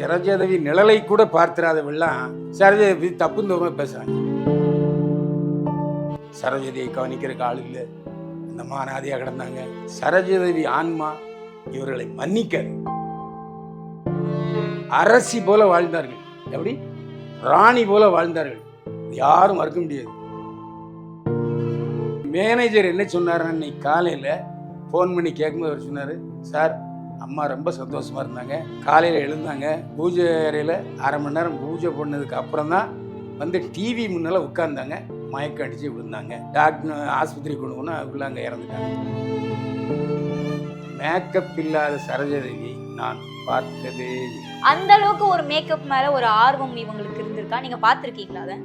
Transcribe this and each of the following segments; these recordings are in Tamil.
சரோஜாதேவி நிழலை கூட பார்த்திராதவெல்லாம் சரோஜாதேவி தப்புன்னு தூரமாக பேசுகிறாங்க சரோஜாதேவி கவனிக்கிறக்கு ஆள் இல்லை. இந்த மாநாதியாக கிடந்தாங்க. சரோஜாதேவி ஆன்மா இவர்களை மன்னிக்காது. அரசி போல வாழ்ந்தார்கள். எப்படி? ராணி போல வாழ்ந்தார்கள். யாரும் மறுக்க முடியாது. மேனேஜர் என்ன சொன்னார் இன்னைக்கு காலையில் ஃபோன் பண்ணி கேட்கும்போது அவர் சொன்னார் சார் அம்மா ரொம்ப சந்தோஷமா இருந்தாங்க. காலையில் எழுந்தாங்க. பூஜை அறையில் அரை மணி நேரம் பூஜை பண்ணதுக்கு அப்புறம் தான் வந்து டிவி முன்னால் உட்கார்ந்தாங்க. மயக்கம் அடித்து விழுந்தாங்க. டாக்டர் ஆஸ்பத்திரி கொண்டு போனால் அதுக்குள்ள அங்கே இறந்துட்டாங்க. மேக்கப் இல்லாத சரோஜாதேவி நான் பார்த்ததே. அந்த அளவுக்கு ஒரு மேக்கப் மேல ஒரு ஆர்வம் இவங்களுக்கு இருந்திருக்கா? நீங்க பாத்திருக்கீங்களா அத?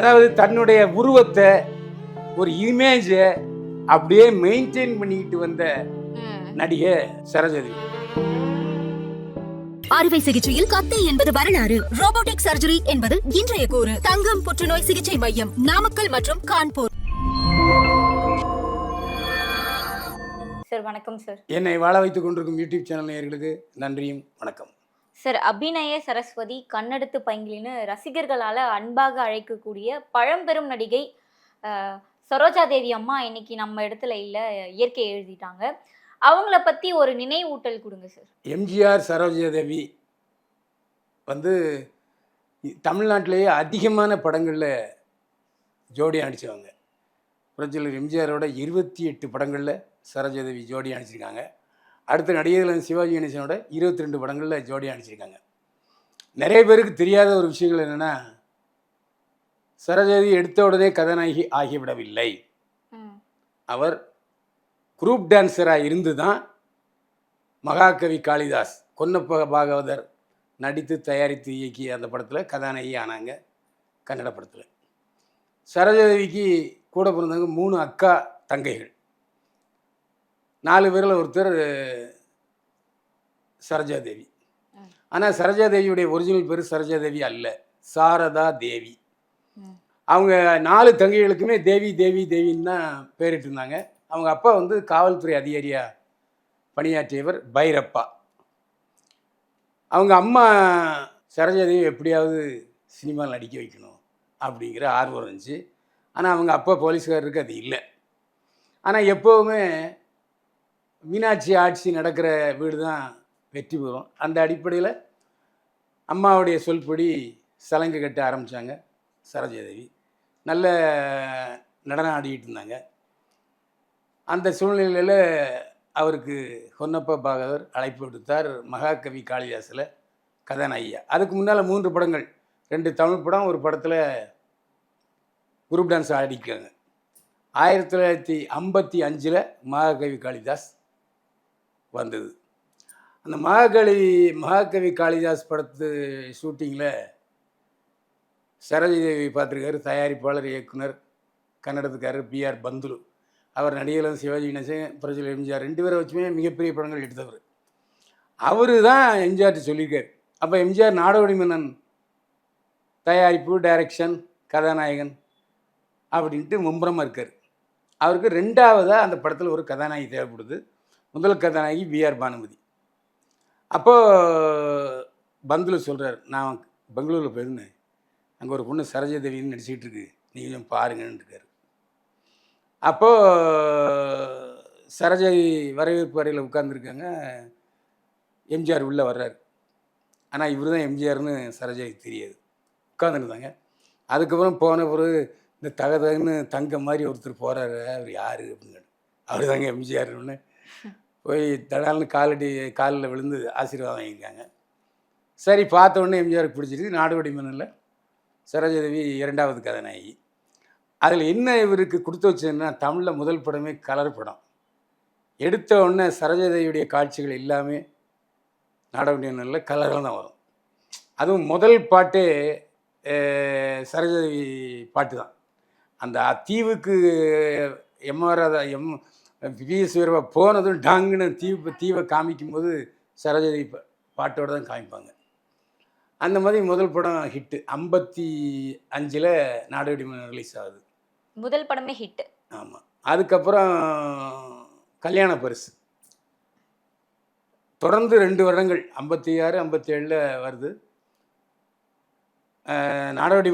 அதாவது தன்னுடைய உருவத்தை ஒரு இமேஜை அப்படியே மெயின்டைன் பண்ணிக்கிட்டு வந்த நடிகை சரோஜாதேவி. அறுவை சிகிச்சையில் கத்தை என்பது வரலாறு. ரோபோட்டிக் சர்ஜரி என்பது இன்றைய கூறு. தங்கம் புற்றுநோய் சிகிச்சை மையம் நாமக்கல் மற்றும் கான்பூர். சார் வணக்கம் சார். என்னை வாழ வைத்துக் கொண்டிருக்கும் யூடியூப் சேனல் நேயர்களுக்கு நன்றியும் வணக்கம். சார் அபிநய சரஸ்வதி கண்ணெடுத்து பைங்கிலின்னு ரசிகர்களால அன்பாக அழைக்கக்கூடிய பழம்பெரும் நடிகை சரோஜா தேவி அம்மா இன்னைக்கு நம்ம இடத்துல இல்ல இயற்கை எழுதிட்டாங்க. அவங்கள பத்தி ஒரு நினைவூட்டல் கொடுங்க சார் எம்ஜிஆர் சரோஜாதேவி வந்து தமிழ்நாட்டிலேயே அதிகமான படங்களில் ஜோடி நடித்தவங்க புரட்சியாளர் எம்ஜிஆரோட இருபத்தி எட்டு படங்களில் சரோஜாதேவி ஜோடி நடிச்சிருக்காங்க அடுத்த நடிகர்கள் சிவாஜி கணேசனோட இருபத்தி ரெண்டு படங்களில் ஜோடி நடிச்சிருக்காங்க நிறைய பேருக்கு தெரியாத ஒரு விஷயங்கள் என்னென்னா சரோஜாதேவி எடுத்த உடனே கதாநாயகி ஆகிவிடவில்லை. அவர் குரூப் டான்ஸராக இருந்து தான் மகாகவி காளிதாஸ் கொன்னப்ப பாகவதர் நடித்து தயாரித்து இயக்கிய அந்த படத்தில் கதாநாயகி ஆனாங்க கன்னட படத்தில் சரோஜாதேவிக்கு கூட பிறந்தவங்க மூணு அக்கா தங்கைகள் நாலு பேரில் ஒருத்தர் சரோஜாதேவி. ஆனால் சரோஜாதேவியுடைய ஒரிஜினல் பேர் சரோஜாதேவி அல்ல சாரதா தேவி. அவங்க நாலு தங்கைகளுக்குமே தேவி தேவி தேவின்னு தான் பேரிட்டு இருந்தாங்க அவங்க அப்பா வந்து காவல்துறை அதிகாரியாக பணியாற்றியவர் பைரப்பா. அவங்க அம்மா சரோஜாதேவி எப்படியாவது சினிமாவில் நடிக்க வைக்கணும் அப்படிங்கிற ஆர்வம் இருந்துச்சு. ஆனால் அவங்க அப்பா போலீஸ்காரருக்கு அது இல்லை. ஆனால் எப்போவுமே மீனாட்சி ஆட்சி நடக்கிற வீடு தான் வெற்றி பெறும். அந்த அடிப்படையில் அம்மாவுடைய சொல்படி சலங்கை கட்ட ஆரம்பித்தாங்க சரோஜாதேவி நல்ல நடனம் ஆடிக்கிட்டு இருந்தாங்க. அந்த சூழ்நிலையில் அவருக்கு ஹொன்னப்ப பாகவர் அழைப்பு விடுத்தார். மகாகவி காளிதாஸில் கதாநாயகியா. அதுக்கு முன்னால் மூன்று படங்கள். ரெண்டு தமிழ் படம் ஒரு படத்தில் குரூப் டான்ஸ் ஆடிக்காங்க ஆயிரத்தி தொள்ளாயிரத்தி ஐம்பத்தி அஞ்சில் மகாகவி காளிதாஸ் வந்தது. அந்த மகாகவி மகாகவி காளிதாஸ் படத்து ஷூட்டிங்கில் சரோஜதேவி பார்த்துருக்காரு தயாரிப்பாளர் இயக்குனர் கன்னடத்துக்காரர் பிஆர் பந்துலு. அவர் நடிகரும் சிவாஜி கணேசன் புரட்சியில் எம்ஜிஆர் ரெண்டு பேரை வச்சுமே மிகப்பெரிய படங்கள் எடுத்தவர். அவர் தான் எம்ஜிஆர்ட்டு சொல்லியிருக்கார். அப்போ எம்ஜிஆர் நாடோடி மன்னன் தயாரிப்பு டைரக்ஷன் கதாநாயகன் அப்படின்ட்டு மும்புறமாக இருக்கார். அவருக்கு ரெண்டாவதாக அந்த படத்தில் ஒரு கதாநாயகி தேவைப்படுது. முதல் கதாநாயகி விஆர் பானுமதி. அப்போது பந்தில் சொல்கிறார் நான் பெங்களூரில் போயிருந்தேன். அங்கே ஒரு பொண்ணு சரோஜாதேவின்னு நடிச்சிக்கிட்டு இருக்கு. நீ கொஞ்சம் பாருங்கன்னு இருக்காரு அப்போது சரோஜாதி வரவேற்பு அறையில் உட்காந்துருக்காங்க எம்ஜிஆர் உள்ளே வர்றாரு. ஆனால் இவர் தான் எம்ஜிஆர்னு சரோஜாதி தெரியாது. உட்காந்துருந்தாங்க அதுக்கப்புறம் போன பிறகு இந்த தகதகன்னு தங்க மாதிரி ஒருத்தர் போகிறாரு அவர் யார் அப்படின்னு அவர் தாங்க எம்ஜிஆர்னு. போய் தடால்னு காலடி காலில் விழுந்து ஆசீர்வாதம் வாங்கியிருக்காங்க. சரி பார்த்த உடனே எம்ஜிஆருக்கு பிடிச்சிருக்கு நாடோடி மண்ணில் சரோஜதேவி இரண்டாவது கதாநாயகி. அதில் என்ன இவருக்கு கொடுத்து வச்சதுன்னா தமிழில் முதல் படமே கலர் படம். எடுத்த உடனே சரோஜதேவியுடைய காட்சிகள் எல்லாமே நாடோடி கலரில் தான் வரும். அதுவும் முதல் பாட்டே சரோஜதேவி பாட்டு தான். அந்த தீவுக்கு எம்ஆர் எம் பிஎஸ் வீரவா போனதும் டாங்குன்னு தீவு தீவை காமிக்கும்போது சரோஜாதேவி பா- பாட்டோடு தான் காமிப்பாங்க. அந்த மாதிரி முதல் படம் ஹிட்டு. ஐம்பத்தி அஞ்சில் நாடோடி ரிலீஸ் ஆகுது. முதல் படமே ஹிட் ஆமாம் அதுக்கப்புறம் கல்யாண பரிசு. தொடர்ந்து ரெண்டு வருடங்கள் ஐம்பத்தி ஆறு ஐம்பத்தி ஏழில் வருது. அஹ் நாடோடி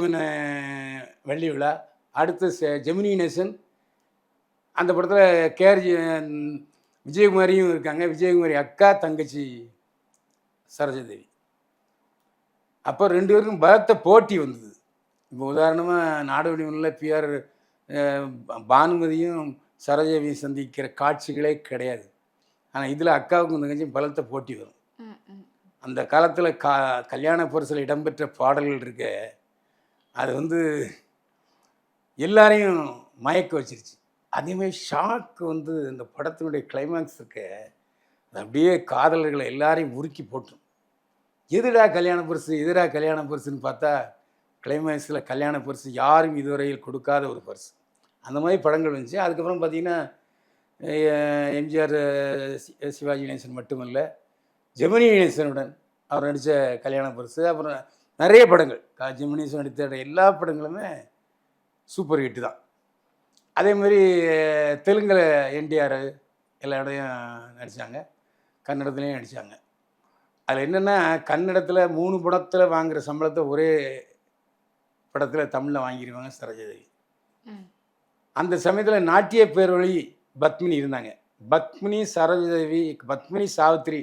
வெள்ளி விழா. அடுத்து செ- ஜெமினி நேசன். அந்த படத்தில் கேஆர் விஜயகுமாரியும் இருக்காங்க. விஜயகுமாரி அக்கா தங்கச்சி சரோஜாதேவி. அப்போ ரெண்டு பேருக்கும் பலத்த போட்டி வந்தது. இப்போ உதாரணமாக நாடோடி மன்னில் பிஆர் பானுமதியும் சரோஜாவையும் சந்திக்கிற காட்சிகளே கிடையாது. ஆனால் இதில் அக்காவுக்கும் தங்கச்சியும் பலத்த போட்டி வரும். அந்த காலத்தில் கா கல்யாண பரிசில் இடம்பெற்ற பாடல்கள் இருக்க அது வந்து எல்லாரையும் மயக்க வச்சிருச்சு. அதேமாதிரி ஷாக்கு வந்து இந்த படத்தினுடைய கிளைமேக்ஸ் இருக்க அது அப்படியே காதலர்களை எல்லாரையும் உருக்கி போட்டுரும் எதுடா கல்யாண பரிசு எதுடா கல்யாண பரிசுன்னு பார்த்தா கிளைமேக்ஸில் கல்யாண பரிசு யாரும் இதுவரையில் கொடுக்காத ஒரு பரிசு. அந்த மாதிரி படங்கள் வந்துச்சு அதுக்கப்புறம் பார்த்திங்கன்னா எம்ஜிஆர் சிவாஜி கணேசன் மட்டுமல்ல ஜெமினி கணேசனுடன் அவர் நடித்த கல்யாண பரிசு அப்புறம் நிறைய படங்கள். கா ஜெமினி கணேசன் நடித்த எல்லா படங்களுமே சூப்பர் ஹிட் தான். அதே மாதிரி தெலுங்கில் என்டிஆர் எல்லா இடையும் நடித்தாங்க கன்னடத்துலேயும் நடித்தாங்க அதில் என்னென்னா கன்னடத்தில் மூணு படத்தில் வாங்குகிற சம்பளத்தை ஒரே படத்தில் தமிழில் வாங்கிடுவாங்க சரோஜாதேவி அந்த சமயத்தில் நாட்டிய பேரொழி பத்மினி இருந்தாங்க. பத்மினி சரோஜாதேவி பத்மினி சாவித்திரி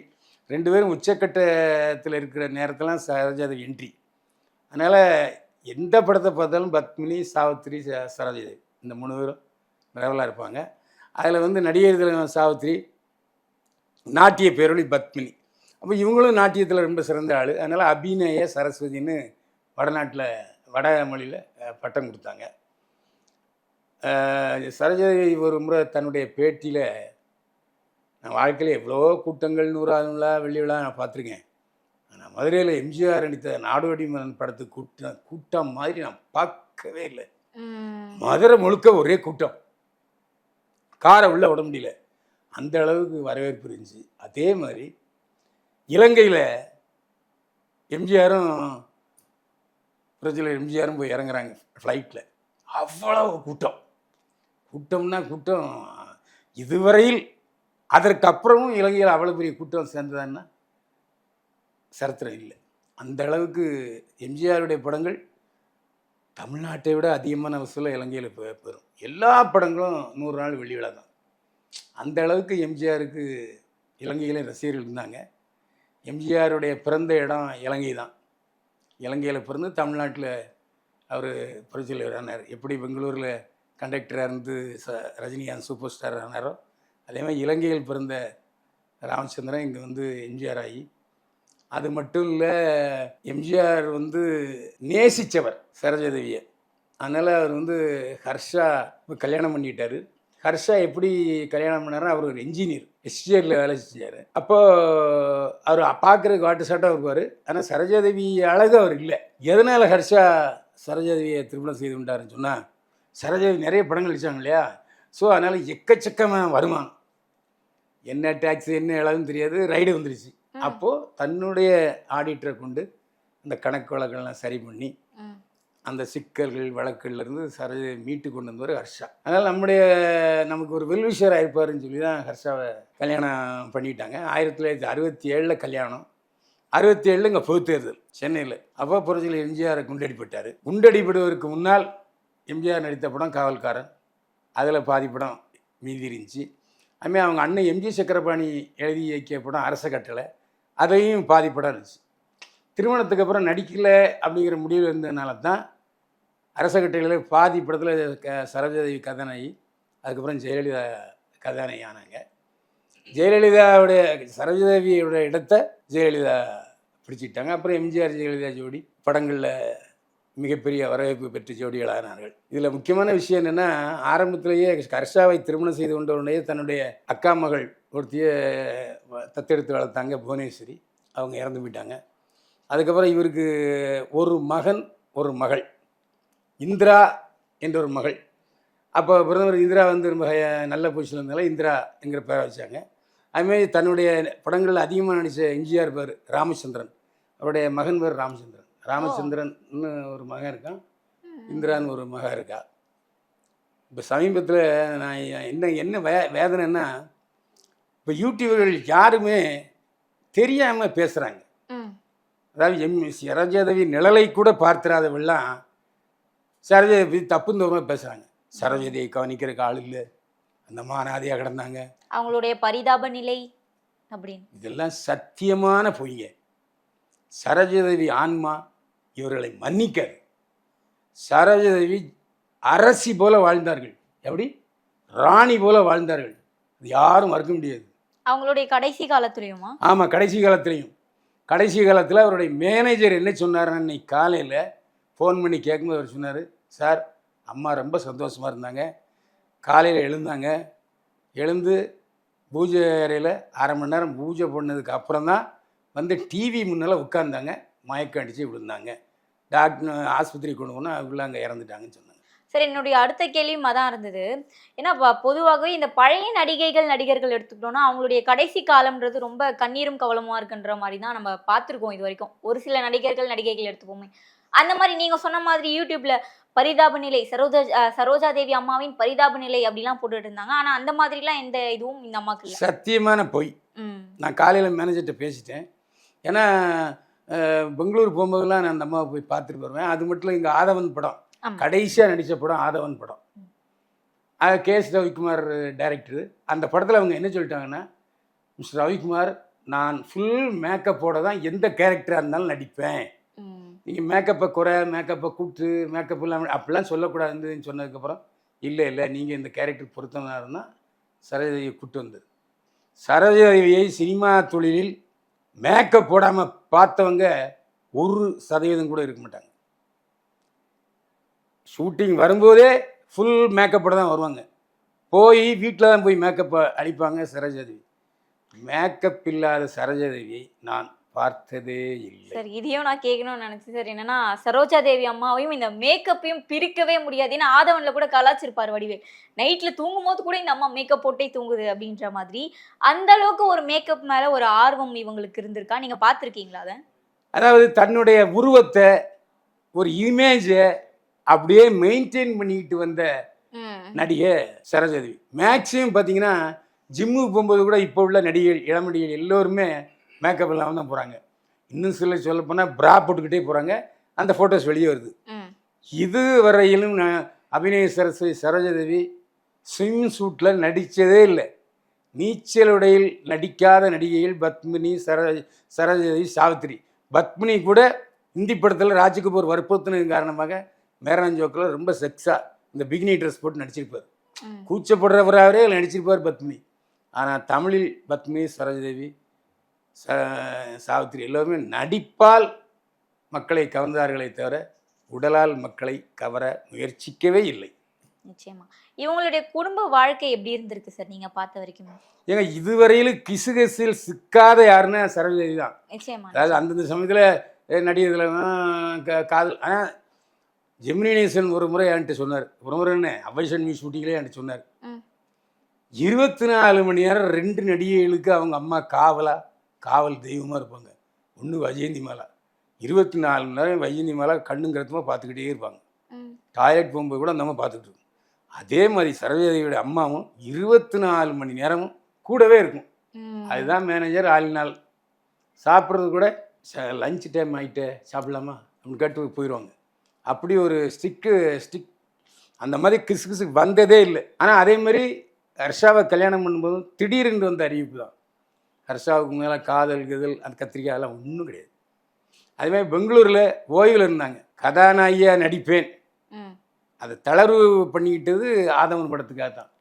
ரெண்டு பேரும் உச்சக்கட்டத்தில் இருக்கிற நேரத்தெல்லாம் சரோஜாதேவி என்ட்ரி அதனால் எந்த படத்தை பார்த்தாலும் பத்மினி சாவித்திரி ச- சரோஜாதேவி இந்த மூணு பேரும் பிரபலாக இருப்பாங்க. அதில் வந்து நடிகர் தலைவர் சாவித்திரி நாட்டிய பேரொழி பத்மினி. அப்போ இவங்களும் நாட்டியத்தில் ரொம்ப சிறந்த ஆள். அதனால் அபிநய சரஸ்வதின்னு வடநாட்டில் வட மொழியில் பட்டம் கொடுத்தாங்க. சரோஜாதேவி ஒரு முறை தன்னுடைய பேட்டியில் நான் வாழ்க்கையில் எவ்வளோ கூட்டங்கள் நூறாவது விழா வெள்ளி விழா நான் பார்த்துருக்கேன். ஆனால் மதுரையில் எம்ஜிஆர் நடித்த நாடோடி மன்னன் படத்துக்கு கூட்டம் கூட்டம் மாதிரி நான் பார்க்கவே இல்லை. மதுரை முழுக்க ஒரே கூட்டம். காரை உள்ள விட முடியல. அந்த அளவுக்கு வரவேற்பு இருந்துச்சு. அதே மாதிரி இலங்கையில் எம்ஜிஆரும் பிரஜில் எம்ஜிஆரும் போய் இறங்குறாங்க ஃப்ளைட்டில் அவ்வளவு கூட்டம். குற்றம்னா குற்றம் இதுவரையில் அதற்கப்புறமும் இலங்கையில் அவ்வளோ பெரிய குற்றம் சேர்ந்ததுன்னா? சரித்திரம் இல்லை அந்த அளவுக்கு எம்ஜிஆருடைய படங்கள் தமிழ்நாட்டை விட அதிகமான வசூலில் இலங்கையில் பெ பெறும். எல்லா படங்களும் நூறு நாள் வெளி தான். அந்த அளவுக்கு எம்ஜிஆருக்கு இலங்கையில் ரசிகர்கள் இருந்தாங்க. எம்ஜிஆருடைய பிறந்த இடம் இலங்கை தான். இலங்கையில் பிறந்து தமிழ்நாட்டில் அவர் புரட்சியில் ஆனார். எப்படி பெங்களூரில் கண்டக்டராக இருந்து ச ரஜினிகாந்த் சூப்பர் ஸ்டார் ஆனாரோ அதே மாதிரி இலங்கையில் பிறந்த ராமச்சந்திரன் இங்கே வந்து எம்ஜிஆர் ஆகி அது மட்டும் இல்லை எம்ஜிஆர் வந்து நேசித்தவர் சரோஜாதேவியை. அதனால் அவர் வந்து ஹர்ஷா கல்யாணம் பண்ணிட்டார். ஹர்ஷா எப்படி கல்யாணம் பண்ணார் அவர் ஒரு இன்ஜினியர் எஸ்டிஆரில் வேலை செஞ்சார். அப்போது அவர் பார்க்குறதுக்கு வாட்டு சாட்டாக இருப்பார் ஆனால் சரோஜாதேவி அழகு அவர் இல்லை. எதனால் ஹர்ஷா சரோஜாதேவியை திருமணம் செய்து கொண்டாருன்னு சொன்னால் சரோஜாதேவி நிறைய படங்கள் நடிச்சாங்க இல்லையா? ஸோ அதனால் எக்கச்சக்கமாக வருமானம் என்ன டேக்ஸ் என்ன இளவும் தெரியாது ரைடு வந்துருச்சு. அப்போது தன்னுடைய ஆடிட்டரை கொண்டு அந்த கணக்கு வழக்கெல்லாம் சரி பண்ணி. அந்த சிக்கல்கள் வழக்குகள்ல இருந்து சரோஜை மீட்டு கொண்டு வந்தவர் ஹர்ஷா. அதனால் நம்முடைய நமக்கு ஒரு வெல்விஷர் ஆயிருப்பாருன்னு சொல்லி தான் ஹர்ஷாவை கல்யாணம் பண்ணிட்டாங்க. ஆயிரத்தி தொள்ளாயிரத்தி அறுபத்தி ஏழில் கல்யாணம். அறுபத்தி ஏழில் இங்கே பொது தேர்தல் சென்னையில். அப்போ புரட்சியில் எம்ஜிஆர் குண்டடிப்பட்டார். குண்டடிப்படுவதற்கு முன்னால் எம்ஜிஆர் நடித்த படம் காவல்காரன். அதில் பாதி படம் மீதி இருந்துச்சு. அதுமாதிரி அவங்க அண்ணன் எம்ஜி சக்கரபாணி எழுதி இயக்கிய படம் அரச கட்டளை. அதையும் பாதி படம் இருந்துச்சு. திருமணத்துக்கு அப்புறம் நடிக்கலை அப்படிங்கிற முடிவு இருந்ததுனால தான் அரச கட்டளையில் பாதி படத்தில் க சரோஜாதேவி கதாநாயகி அதுக்கப்புறம் ஜெயலலிதா கதாநாயகி ஆனாங்க. ஜெயலலிதாவுடைய சரோஜாதேவியோட இடத்த ஜெயலலிதா பிடிச்சிட்டாங்க. அப்புறம் எம்ஜிஆர் ஜெயலலிதா ஜோடி படங்களில் மிகப்பெரிய வரவேற்பு பெற்ற ஜோடிகளானார்கள். இதில் முக்கியமான விஷயம் என்னென்னா ஆரம்பத்திலேயே கர்ஷாவை திருமணம் செய்து கொண்ட தன்னுடைய அக்கா மகள் ஒருத்திய வ- தத்தெடுத்து வளர்த்தாங்க புவனேஸ்வரி. அவங்க இறந்து போயிட்டாங்க. அதுக்கப்புறம் இவருக்கு ஒரு மகன் ஒரு மகள். இந்திரா என்ற ஒரு மகள். அப்போ பிரதமர் இந்திரா வந்து ரொம்ப நல்ல பொசிஷன் இருந்தாலும் இந்திரா என்கிற பேரை வச்சாங்க. அதுமாரி தன்னுடைய படங்களில் அதிகமாக நடித்த எம்ஜிஆர் பேர் ராமச்சந்திரன். அவருடைய மகன் பேர் ராமச்சந்திரன். ராமச்சந்திரன் ஒரு மகன் இருக்கான். இந்திரான்னு ஒரு மகன் இருக்கா. இப்போ சமீபத்தில் நான் என்ன என்ன வே வேதனைன்னா இப்போ யூடியூபர்கள் யாருமே தெரியாமல் பேசுகிறாங்க அதாவது எம் சரோஜாதேவி நிழலை கூட பார்த்திராதவெல்லாம் சரோஜாதேவி தப்பு தூரமாக பேசுகிறாங்க சரோஜாதேவி கவனிக்கிறதுக்கு ஆள் இல்லை. அந்த மானாதியாக கிடந்தாங்க. அவங்களுடைய பரிதாப நிலை அப்படின்னு. இதெல்லாம் சத்தியமான பொய்ங்க. சரோஜாதேவி ஆன்மா இவர்களை மன்னிக்காது. சரோஜாதேவி அரசி போல வாழ்ந்தார்கள். எப்படி? ராணி போல வாழ்ந்தார்கள். அது யாரும் மறுக்க முடியாது. அவங்களுடைய கடைசி காலத்துலயுமா? ஆமாம் கடைசி காலத்துலேயும். கடைசி காலத்தில் அவருடைய மேனேஜர் என்ன சொன்னார் அன்னைக்கு காலையில் ஃபோன் பண்ணி கேட்கும்போது அவர் சொன்னார் சார் அம்மா ரொம்ப சந்தோஷமாக இருந்தாங்க. காலையில் எழுந்தாங்க. எழுந்து பூஜை அறையில் அரை மணி நேரம் பூஜை பண்ணதுக்கு அப்புறம் தான் வந்து டிவி முன்னால் உட்கார்ந்தாங்க. மயக்கம் அடித்து விழுந்தாங்க. டாக்டர் ஆஸ்பத்திரி கொண்டு போனால் அதுக்குள்ளே அங்கே இறந்துட்டாங்கன்னு சொன்னாங்க. சரி என்னுடைய அடுத்த கேள்வியும் அதான் இருந்தது. ஏன்னா பொதுவாகவே இந்த பழைய நடிகைகள் நடிகர்கள் எடுத்துக்கிட்டோம்னா அவங்களுடைய கடைசி காலம்ன்றது ரொம்ப கண்ணீரும் கவலமா இருக்குன்ற மாதிரி தான் நம்ம பார்த்துருக்கோம் இது வரைக்கும். ஒரு சில நடிகர்கள் நடிகைகள் எடுத்துப்போமே. அந்த மாதிரி நீங்க சொன்ன மாதிரி யூடியூப்ல பரிதாப நிலை சரோஜா சரோஜா தேவி அம்மாவின் பரிதாப நிலை அப்படிலாம் போட்டுட்டு இருந்தாங்க. ஆனா அந்த மாதிரிலாம் எந்த இதுவும் இந்த அம்மாக்கு இல்லை. சத்தியமான பொய். நான் காலையில் மேனேஜர்கிட்ட பேசிட்டேன். ஏன்னா பெங்களூர் போகும்போதெல்லாம் நான் அந்த அம்மாவை போய் பார்த்துட்டு வருவேன். அது மட்டும் இல்லை இங்கே ஆதவன் படம். கடைசியாக நடித்த படம் ஆதவன் படம். கே எஸ் ரவிக்குமார் டைரக்டர் அந்த படத்தில் அவங்க என்ன சொல்லிட்டாங்கன்னா மிஸ்டர் ரவிக்குமார் நான் ஃபுல் மேக்கப்போட தான் எந்த கேரக்டராக இருந்தாலும் நடிப்பேன். நீங்கள் மேக்கப்பை குறை மேக்கப்பை கூப்பிட்டு மேக்கப் இல்லாமல் அப்படிலாம் சொல்லக்கூடாதுன்னு சொன்னதுக்கப்புறம் இல்லை இல்லை நீங்கள் இந்த கேரக்டர் பொருத்தமாக இருந்தால் சரோஜாதேவியை கூப்பிட்டு வந்தது. சரோஜாதேவியை சினிமா தொழிலில் மேக்கப் போடாமல் பார்த்தவங்க ஒரு சதவீதம் கூட இருக்க மாட்டாங்க. ஷூட்டிங் வரும்போதே ஃபுல் மேக்கப்போட தான் வருவாங்க. போய் வீட்டில் தான் போய் மேக்கப்பை அடிப்பாங்க சரோஜாதேவி. மேக்கப் இல்லாத சரோஜாதேவியை நான் பார்த்ததே இல்லை. சார் இதையும் நான் கேட்கணும்னு நினைச்சேன். சார் என்னன்னா சரோஜா தேவி அம்மாவையும் இந்த மேக்கப்பையும் பிரிக்கவே முடியாது. ஏன்னா ஆதவன்ல கூட கலாச்சிருப்பார் வடிவேல். நைட்ல தூங்கும் போது கூட இந்த அம்மா மேக்கப் போட்டே தூங்குது அப்படின்ற மாதிரி. அந்த அளவுக்கு ஒரு மேக்கப் மேல ஒரு ஆர்வம் இவங்களுக்கு இருந்திருக்கா? நீங்க பார்த்திருக்கீங்களா அதை? அதாவது தன்னுடைய உருவத்தை ஒரு இமேஜை அப்படியே மெயின்டைன் பண்ணிக்கிட்டு வந்த நடிகை சரோஜாதேவி மேக்ஸிமம் பார்த்தீங்கன்னா ஜிம்முக்கு போகும்போது கூட இப்போ உள்ள நடிகைகள் இளம் நடிகைகள் எல்லோருமே மேக்கப் இல்லாமல் தான் போகிறாங்க இன்னும் சில சொல்ல போனால் ப்ரா போட்டுக்கிட்டே போகிறாங்க அந்த ஃபோட்டோஸ் வெளியே வருது. இது வரையிலும் நான் அபிநய சரஸ்வதி சரோஜாதேவி ஸ்விம் சூட்டில் நடித்ததே இல்லை. நீச்சல் உடையில் நடிக்காத நடிகைகள் பத்மினி சர சரோஜாதேவி சாவித்திரி. பத்மினி கூட ஹிந்தி படத்தில் ராஜ்கபூர் வற்புறுத்தினது காரணமாக மேராஞ்சோக்கில் ரொம்ப செக்ஸாக இந்த பிகினி ட்ரெஸ் போட்டு நடிச்சிருப்பார். கூச்சப்படுறவராகவே நடிச்சிருப்பார் பத்மினி. ஆனால் தமிழில் பத்மினி சரோஜாதேவி சாவித்திரி எல்லோருமே நடிப்பால் மக்களை கவர்ந்தார்களே தவிர உடலால் மக்களை கவர முயற்சிக்கவே இல்லை. நிச்சயமா. இவங்களுடைய குடும்ப வாழ்க்கை எப்படி இருந்திருக்கு சார் நீங்க பார்த்த வரைக்கும்? ஏங்க இதுவரையிலும் கிசுகிசில் சிக்காத யாருன்னா சரோஜாதேவி தான். நிச்சயமா அதாவது அந்தந்த சமயத்தில் நடிகர்கள் காதல் ஆனால் ஜெமினேசன் ஒரு முறை என்கிட்ட சொன்னார். ஒரு முறை என்ன அவைசன் மீ ஷூட்டிங்லேயே என்கிட்ட சொன்னார். இருபத்தி நாலு மணி நேரம் ரெண்டு நடிகைகளுக்கு அவங்க அம்மா காவலா காவல் தெய்வமாக இருப்பாங்க. ஒன்று வஜயந்தி மாலா. இருபத்தி நாலு மணி நேரம் வஜயந்தி மாலா கண்ணுங்கிறதுமா பார்த்துக்கிட்டே இருப்பாங்க. டாய்லெட் போகும்போது கூட அந்த அம்மா பார்த்துட்டு இருக்கும். அதே மாதிரி சரோஜாதேவியோட அம்மாவும் இருபத்தி நாலு மணி நேரமும் கூடவே இருக்கும். அதுதான் மேனேஜர் ஆளினால். சாப்பிட்றது கூட லஞ்ச் டைம் ஆகிட்டே சாப்பிடலாமா? அப்படின்னு கேட்டு போயிடுவாங்க. அப்படி ஒரு ஸ்டிக்கு ஸ்டிக் அந்த மாதிரி கிசு கிசு வந்ததே இல்லை. ஆனால் அதே மாதிரி ஹர்ஷாவை கல்யாணம் பண்ணும்போது திடீர்னு வந்த அறிவிப்பு தான். ஹர்ஷாவுக்கு மேலே காதல் கிதல் அந்த கத்திரிக்காய் எல்லாம் ஒன்றும் கிடையாது. அதே மாதிரி பெங்களூரில் ஓய்வில் இருந்தாங்க. கதாநாயகியாக நடிப்பேன். அதை தளர்வு பண்ணிக்கிட்டது ஆதவன் படத்துக்காக தான்.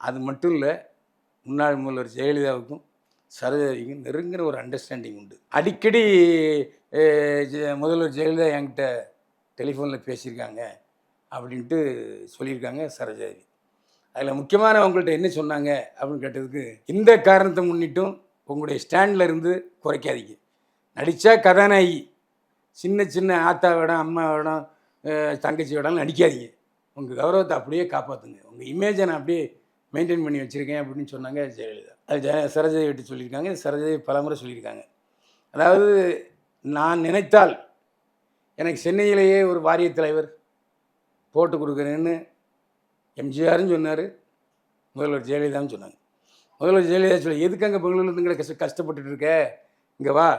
அது மட்டும் இல்லை முன்னாள் முதல்வர் ஜெயலலிதாவுக்கும் சரோஜாவுக்கும் நெருங்கிற ஒரு அண்டர்ஸ்டாண்டிங் உண்டு. அடிக்கடி முதல்வர் ஜெயலலிதா என்கிட்ட டெலிஃபோனில் பேசியிருக்காங்க அப்படின்ட்டு சொல்லியிருக்காங்க சரோஜாதேவி அதில் முக்கியமான அவங்கள்ட்ட என்ன சொன்னாங்க அப்படின்னு கேட்டதுக்கு இந்த காரணத்தை முன்னிட்டும் உங்களுடைய ஸ்டாண்டில் இருந்து குறைக்காதீங்க. நடித்தா கதாநாயகி. சின்ன சின்ன ஆத்தா வேடம் அம்மா தங்கச்சி நடிக்காதீங்க. உங்கள் கௌரவத்தை அப்படியே காப்பாற்றுங்க உங்கள் இமேஜை நான் அப்படியே மெயின்டைன் பண்ணி வச்சுருக்கேன் அப்படின்னு சொன்னாங்க ஜெயலலிதா. அது ஜெய சரோஜாதேவி விட்டு சொல்லியிருக்காங்க. சரஜதை பலமுறை சொல்லியிருக்காங்க. அதாவது நான் நினைத்தால் எனக்கு சென்னையிலேயே ஒரு வாரிய தலைவர் போட்டு கொடுக்குறேன்னு எம்ஜிஆர்னு சொன்னார். முதல்வர் ஜெயலலிதான்னு சொன்னாங்க. முதல்வர் ஜெயலலிதா சொல்லி எதுக்கு அங்கே பெங்களூர்லேருந்து கஷ்ட கஷ்டப்பட்டுட்டு இருக்க இங்கே வா.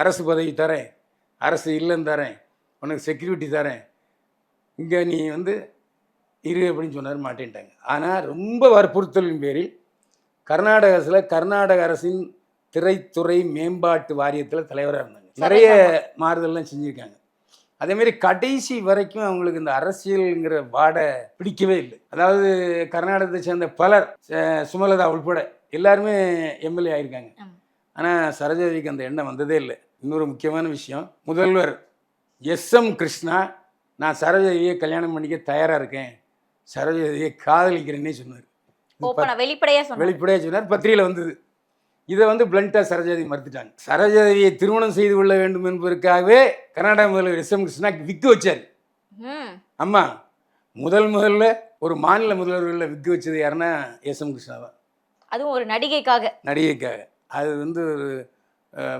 அரசு பதவி தரேன். அரசு இல்லைன்னு தரேன். உனக்கு செக்யூரிட்டி தரேன். இங்கே நீ வந்து இரு அப்படின்னு சொன்னார் மாட்டேன்ட்டாங்க. ஆனால் ரொம்ப வற்புறுத்தலின் பேரில் கர்நாடக அரசில் கர்நாடக அரசின் திரைத்துறை மேம்பாட்டு வாரியத்தில் தலைவராக இருந்தாங்க. நிறைய மாறுதல்லாம் செஞ்சுருக்காங்க. அதேமாரி கடைசி வரைக்கும் அவங்களுக்கு இந்த அரசியலுங்கிற வாடை பிடிக்கவே இல்லை. அதாவது கர்நாடகத்தை சேர்ந்த பலர் சுமலதா உள்பட எல்லாருமே எம்எல்ஏ ஆயிருக்காங்க. ஆனால் சரோஜாதிக்கு அந்த எண்ணம் வந்ததே இல்லை. இன்னொரு முக்கியமான விஷயம் முதல்வர் எஸ். எம். கிருஷ்ணா நான் சரோஜாதியை கல்யாணம் பண்ணிக்க தயாராக இருக்கேன். சரோஜாதியை காதலிக்கிறேன்னே சொன்னார். வெளிப்படையாக சொன்னார் பத்திரிகையில் வந்தது. இதை வந்து பிளண்டாக சரோஜாதி மறுத்துட்டாங்க. சரோஜாதியை திருமணம் செய்து கொள்ள வேண்டும் என்பதற்காகவே கர்நாடக முதல்வர் எஸ் எம் கிருஷ்ணா விக்கு வச்சார். அம்மா முதல் முதல்ல ஒரு மாநில முதல்வர்களில் விக்கு வச்சது யாருன்னா எஸ் எம் கிருஷ்ணா தான் அதுவும் ஒரு நடிகைக்காக. நடிகைக்காக. அது வந்து ஒரு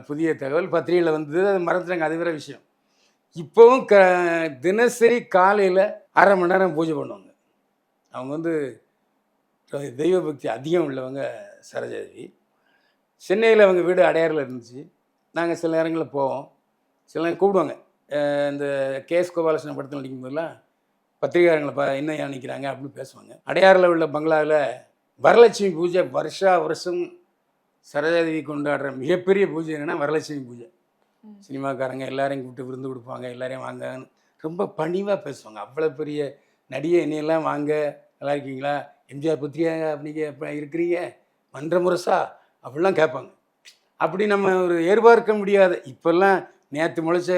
புதிய தகவல் பத்திரிகையில் வந்தது. அது மறந்துட்டாங்க. அது வேற விஷயம். இப்போவும் க தினசரி காலையில் அரை மணி நேரம் பூஜை பண்ணுவாங்க. அவங்க வந்து தெய்வ பக்தி அதிகம் உள்ளவங்க சரோஜாதேவி சென்னையில் அவங்க வீடு அடையாறில் இருந்துச்சு. நாங்கள் சில நேரங்களில் போவோம். சில நேரம் கூப்பிடுவாங்க. இந்த கேஎஸ் கோபாலகிருஷ்ணன் படத்தில் நடிக்கும்போதெல்லாம் பத்திரிகாரங்களை பா என்ன நிற்கிறாங்க அப்படின்னு பேசுவாங்க. அடையாறில் உள்ள பங்களாவில் வரலட்சுமி பூஜை வருஷா வருஷம் சரோஜாதேவி கொண்டாடுற மிகப்பெரிய பூஜை என்னன்னா வரலட்சுமி பூஜை. சினிமாக்காரங்க எல்லாரையும் கூப்பிட்டு விருந்து கொடுப்பாங்க எல்லாரையும் வாங்க ரொம்ப பணிவாக பேசுவாங்க. அவ்வளோ பெரிய நடிகை என்னையெல்லாம் வாங்க நல்லா இருக்கீங்களா? எம்ஜிஆர் பத்திரிகை அப்படிங்க எப்போ இருக்கிறீங்க? மன்ற முரசா? அப்படிலாம் கேட்பாங்க. அப்படி நம்ம ஒரு எதிர்பார்க்க முடியாத இப்போல்லாம் நேற்று முளைச்ச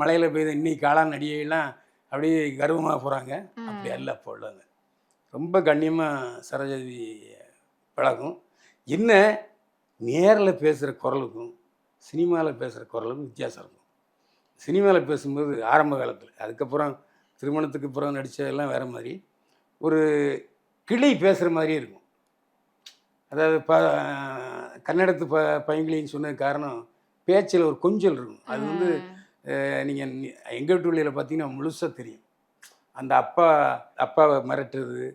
மலையில் பெய்த இன்னைக்கு காளான் நடிகையெல்லாம் அப்படியே கர்வமாக போகிறாங்க அப்படி. அல்ல உள்ளவங்க ரொம்ப கண்ணியமாக சரோஜாதி பழகும் என்ன நேரில் பேசுகிற குரலுக்கும் சினிமாவில் பேசுகிற குரலுக்கும் வித்தியாசம் இருக்கும். சினிமாவில் பேசும்போது ஆரம்ப காலத்தில் அதுக்கப்புறம் திருமணத்துக்கு அப்புறம் நடித்ததெல்லாம் வேறு மாதிரி ஒரு கிளி பேசுகிற மாதிரியே இருக்கும். அதாவது ப கன்னடத்து ப பையங்கிலின்னு சொன்னது காரணம் பேச்சில் ஒரு கொஞ்சல் இருக்கும். அது வந்து நீங்கள் எங்கள் வீட்டு பார்த்தீங்கன்னா முழுசாக தெரியும். அந்த அப்பா அப்பாவை மிரட்டுறது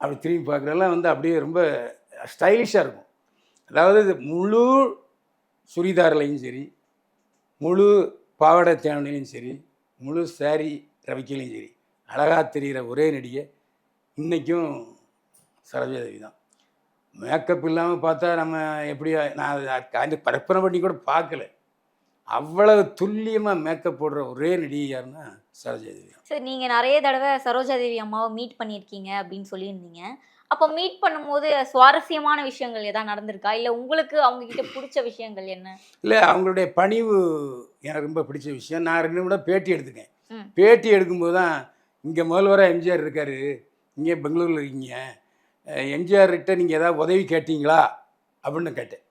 அப்படி திரும்பி பார்க்குறதெல்லாம் வந்து அப்படியே ரொம்ப ஸ்டைலிஷாக இருக்கும். அதாவது முழு சுரிதாரிலையும் சரி முழு பாவாடை தேவனிலையும் சரி முழு சாரி ரவிக்கையிலையும் சரி அழகாக தெரிகிற ஒரே நடிகை இன்றைக்கும் சரோஜாதேவி தான். மேக்கப் இல்லாமல் பார்த்தா நம்ம எப்படி நான் அந்த கற்பனை பண்ணி கூட பார்க்கல. அவ்வளவு துல்லியமாக மேக்கப் போடுற ஒரே நடிகை யாருன்னா சரோஜாதேவி சரி நீங்க நிறைய தடவை சரோஜா தேவி அம்மாவை மீட் பண்ணியிருக்கீங்க அப்படின்னு சொல்லியிருந்தீங்க. அப்போ மீட் பண்ணும்போது சுவாரஸ்யமான விஷயங்கள் ஏதாவது நடந்திருக்கா? இல்ல உங்களுக்கு அவங்க கிட்ட பிடிச்ச விஷயங்கள் என்ன? இல்லை அவங்களுடைய பணிவு எனக்கு ரொம்ப பிடிச்ச விஷயம். நான் ரெண்டு கூட பேட்டி எடுத்துக்கேன். பேட்டி எடுக்கும்போது தான் இங்கே முதல்வராக எம்ஜிஆர் இருக்காரு. இங்கே பெங்களூரில் இருக்கீங்க. எம்ஜிஆர்கிட்ட எம்ஜிஆர் நீங்கள் ஏதாவது உதவி கேட்டீங்களா? அப்படின்னு கேட்டேன்.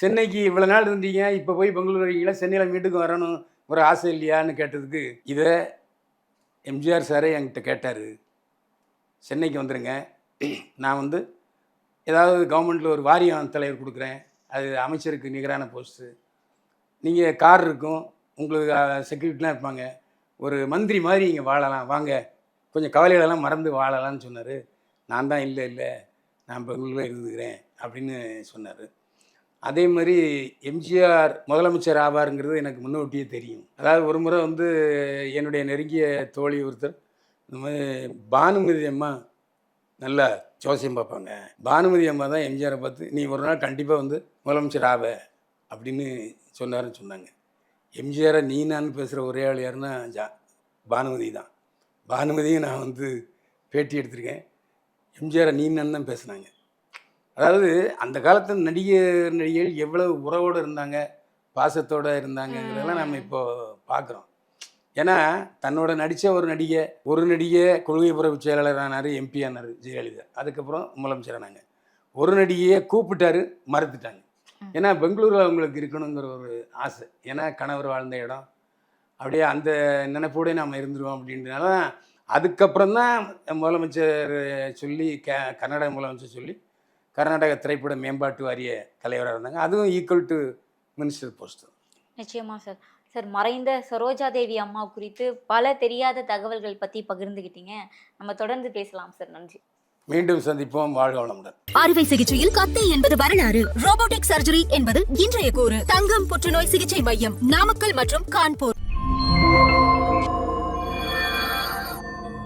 சென்னைக்கு இவ்வளோ நாள் இருந்தீங்க இப்போ போய் பெங்களூர் வரீங்களா? சென்னையில் மீட்டுக்கு வரணும் ஒரு ஆசை இல்லையான்னு கேட்டதுக்கு இதை எம்ஜிஆர் சாரே என்கிட்ட கேட்டார். சென்னைக்கு வந்துடுங்க நான் வந்து ஏதாவது கவர்மெண்ட்டில் ஒரு வாரியம் தலைவர் கொடுக்குறேன். அது அமைச்சருக்கு நிகரான போஸ்ட்டு நீங்கள் கார் இருக்கும் உங்களுக்கு செக்யூரிட்டிலாம் இருப்பாங்க. ஒரு மந்திரி மாதிரி இங்கே வாழலாம் வாங்க. கொஞ்சம் கவலைகளெல்லாம் மறந்து வாழலாம்னு சொன்னார். நான் தான் இல்லை இல்லை நான் பெங்களூரில் இருந்துக்கிறேன் அப்படின்னு சொன்னார். அதே மாதிரி எம்ஜிஆர் முதலமைச்சர் ஆவாருங்கிறது எனக்கு முன்னோட்டியே தெரியும். அதாவது ஒரு முறை வந்து என்னுடைய நெருங்கிய தோழி ஒருத்தர் இந்த மாதிரி பானுமதி அம்மா நல்லா ஜோசியம் பார்ப்பாங்க. பானுமதி அம்மா தான் எம்ஜிஆரை பார்த்து நீ ஒரு நாள் கண்டிப்பாக வந்து முதலமைச்சர் ஆவ அப்படின்னு சொன்னாருன்னு சொன்னாங்க. எம்ஜிஆரை நீ நான் பேசுகிற ஒரே ஆள் யாருன்னா ஜா பானுமதி தான். பானுமதியும் நான் வந்து பேட்டி எடுத்திருக்கேன். எம்ஜிஆரை நீ தான் பேசுனாங்க. அதாவது அந்த காலத்து நடிகர் நடிகைகள் எவ்வளவு உறவோடு இருந்தாங்க பாசத்தோடு இருந்தாங்கங்கிறதெல்லாம் நம்ம இப்போ பார்க்குறோம் ஏன்னா தன்னோட நடித்த ஒரு நடிகை ஒரு நடிகை கொள்கை புறவு செயலாளர் ஆனார் எம்பி ஆனார் ஜெயலலிதா. அதுக்கப்புறம் முதலமைச்சர் ஆனாங்க. ஒரு நடிகையை கூப்பிட்டாரு மறுத்துட்டாங்க. ஏன்னா பெங்களூரில் அவங்களுக்கு இருக்கணுங்கிற ஒரு ஆசை. ஏன்னா கணவர் வாழ்ந்த இடம். அப்படியே அந்த நினைப்போடே நாம் இருந்துருவோம் அப்படின்றனால தான் அதுக்கப்புறம் தான் முதலமைச்சர் சொல்லி க கர்நாடக முதலமைச்சர் சொல்லி கர்நாடக திரைப்பட மேம்பாட்டு வாரிய தலைவராக இருந்தாங்க. அதுவும் ஈக்குவல் டு மினிஸ்டர் போஸ்ட் நிச்சயமா சார். சார் மறைந்த சரோஜா தேவி அம்மா குறித்து பல தெரியாத தகவல்கள் பத்தி பகிர்ந்துக்கிட்டீங்க நம்ம தொடர்ந்து பேசலாம் சார். நன்றி. மீண்டும் சந்திப்போம். வாழ்க வளமுடன். அறுவை சிகிச்சையில் கத்தை என்பது வரலாறு. ரோபோட்டிக் சர்ஜரி என்பது இன்றைய கூறு. தங்கம் புற்றுநோய் சிகிச்சை மையம் நாமக்கல் மற்றும் கான்பூர்.